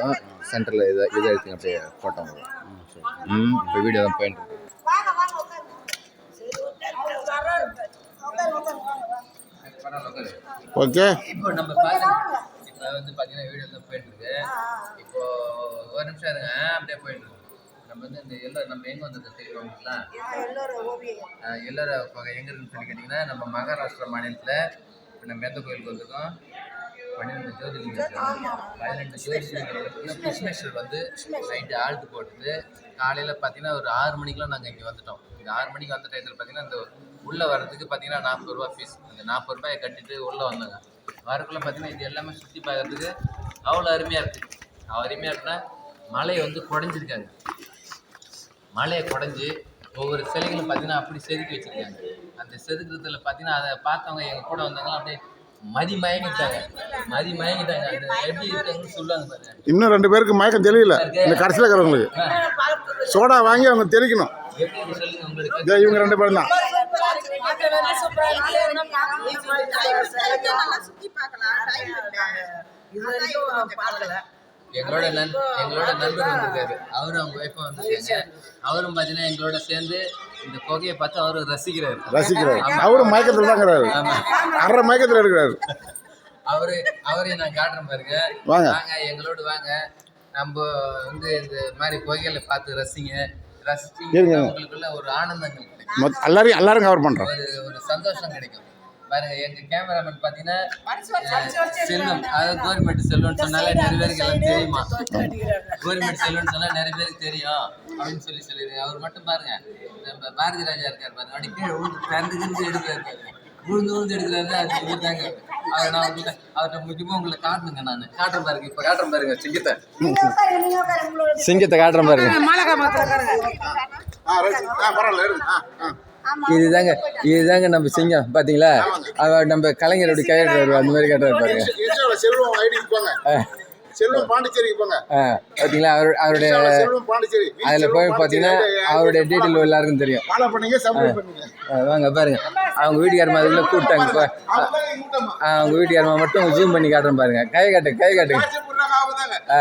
இருக்கும் சென்டரில் இதை இதை எடுத்துங்க அப்படியே ஃபோட்டோ வரும் ம் இப்போ வீடியோ தான் போயிட்டு இருக்கு. ஓகே. இப்போ நம்ம பார்த்து இப்போ வந்து பார்த்தீங்கன்னா வீடியோ தான் போயிட்டு இருக்கு. இப்போ ஒரு நிமிஷம் இருங்க அப்படியே போயிட்டு இருக்கு. நம்ம வந்து இந்த எல்லோ நம்ம எங்கே வந்திருக்கோம் தெரியுங்களா எல்லோர எங்கே இருக்குன்னு சொல்லி கேட்டிங்கன்னா நம்ம மகாராஷ்டிரா மாநிலத்தில் இப்போ நம்ம எந்த கோயிலுக்கு வந்திருக்கோம். பன்னிரெண்டு ஜோதிலிங்கம். பதினெண்டு ஜோதிலிங்கம் கிருஷ்ணேஸ்வர் வந்து நைட்டு ஆழ்த்து போட்டுட்டு காலையில் பார்த்தீங்கன்னா ஒரு ஆறு மணிக்கெலாம் நாங்கள் இங்கே வந்துட்டோம். இந்த ஆறு மணிக்கு வந்த டயத்தில் பார்த்தீங்கன்னா இந்த உள்ளே வர்றதுக்கு பார்த்தீங்கன்னா நாற்பது ரூபா ஃபீஸ் அந்த நாற்பது ரூபாயை கட்டிட்டு உள்ளே வந்தாங்க. வரக்குள்ள பார்த்தீங்கன்னா இது எல்லாமே சுற்றி பார்க்கறதுக்கு அவ்வளோ அருமையாக இருக்குது அருமையாக இருக்குன்னா மலையை வந்து குடஞ்சிருக்காங்க. மலையை குடஞ்சி ஒவ்வொரு சிலைகளும் பார்த்தீங்கன்னா அப்படி செதுக்கி வச்சிருக்காங்க. அந்த செதுக்குறதுல பார்த்தீங்கன்னா அதை பார்த்தவங்க எங்கள் கூட வந்தவங்களாம் அப்படியே மதி மயங்கிட்டாங்க. மதி மயங்கிட்டாங்க. அது எப்படி இருக்காங்கன்னு சொல்லுவாங்க பாருங்க இன்னும் ரெண்டு பேருக்கு மயக்கம் தெரியல. இந்த கடைசியில் இருக்கிறவங்களுக்கு. சோடா வாங்கி அவங்க தெளிக்கணும். இதோ இவங்க ரெண்டு பேரும் தான். எங்களோட நண் எங்களோட நண்பர் வந்திருக்காரு அவரும் அவங்க ஒய்ஃபும் வந்திருக்காங்க அவரும் பார்த்தீங்கன்னா எங்களோட சேர்ந்து இந்த புகையை பார்த்து அவரும் ரசிக்கிறாரு. ரசிக்கிறாரு. அவரும் மயக்கத்தில் தான் இருக்கிறாரு. அரை மயக்கத்தில் இருக்கிறாரு. அவரு அவரையும் நான் காட்டுறேன் பாருங்க. வாங்க. வாங்க எங்களோட வாங்க. நம்ம வந்து இந்த மாதிரி புகைகளை பார்த்து ரசிங்க. ரசிச்சு. உங்களுக்குள்ள ஒரு மொத்த எல்லாரையும் எல்லாரும் கவர் பண்ணுறோம் ஒரு ஒரு சந்தோஷம் கிடைக்கும். பாருங்க எங்க கேமராமேன் பாத்தீங்கன்னா செல்வம் அதாவது கவர்மெண்ட் செல்வம்னு சொன்னாலே நிறைய பேருக்கு எல்லாம் தெரியுமா? கவர்மெண்ட் செல்வம்னு சொன்னா நிறைய பேருக்கு தெரியும். அப்படின்னு சொல்லி சொல்லிடுங்க அவர் மட்டும் பாருங்க. நம்ம பாரதி ராஜா இருக்கார் பாருங்க. அப்படி கீழே பிறந்து கிருந்து எடுக்கிறாரு பாருங்க. விழுந்து விழுந்து எடுக்கிறாரு. அது இவர் தாங்க அவர் நான் உங்கள்கிட்ட அவர்கிட்ட முக்கியமா உங்களை காட்டணுங்க நான். காட்டுறேன் பாருங்க இப்ப. காட்டுறேன் பாருங்க சிங்கத்தை. சிங்கத்தை காட்டுறேன் பாருங்க. பரவாயில்ல இருங்க ஆ ஆ. இதுதாங்க இதுதாங்க நம்ம சிங்கம் பாத்தீங்களா? அவர் நம்ம கலைஞரோட கையெழுத்து அந்த மாதிரி காட்டுறாரு பாருங்க. செல்வம் பாண்டிச்சேரிக்கு போங்க பாத்தீங்களா? அவர் அவருடைய அதில் போய் பார்த்தீங்கன்னா அவருடைய டீட்டெயில் எல்லாருக்கும் தெரியும். வாங்க பாருங்க. அவங்க வீட்டுக்காரமா அதுக்குள்ள கூப்பிட்டாங்க அவங்க வீட்டுக்காரமா மட்டும் ஜூம் பண்ணி காட்டுறேன் பாருங்க. கை காட்டு கை காட்டுங்க. ஆ.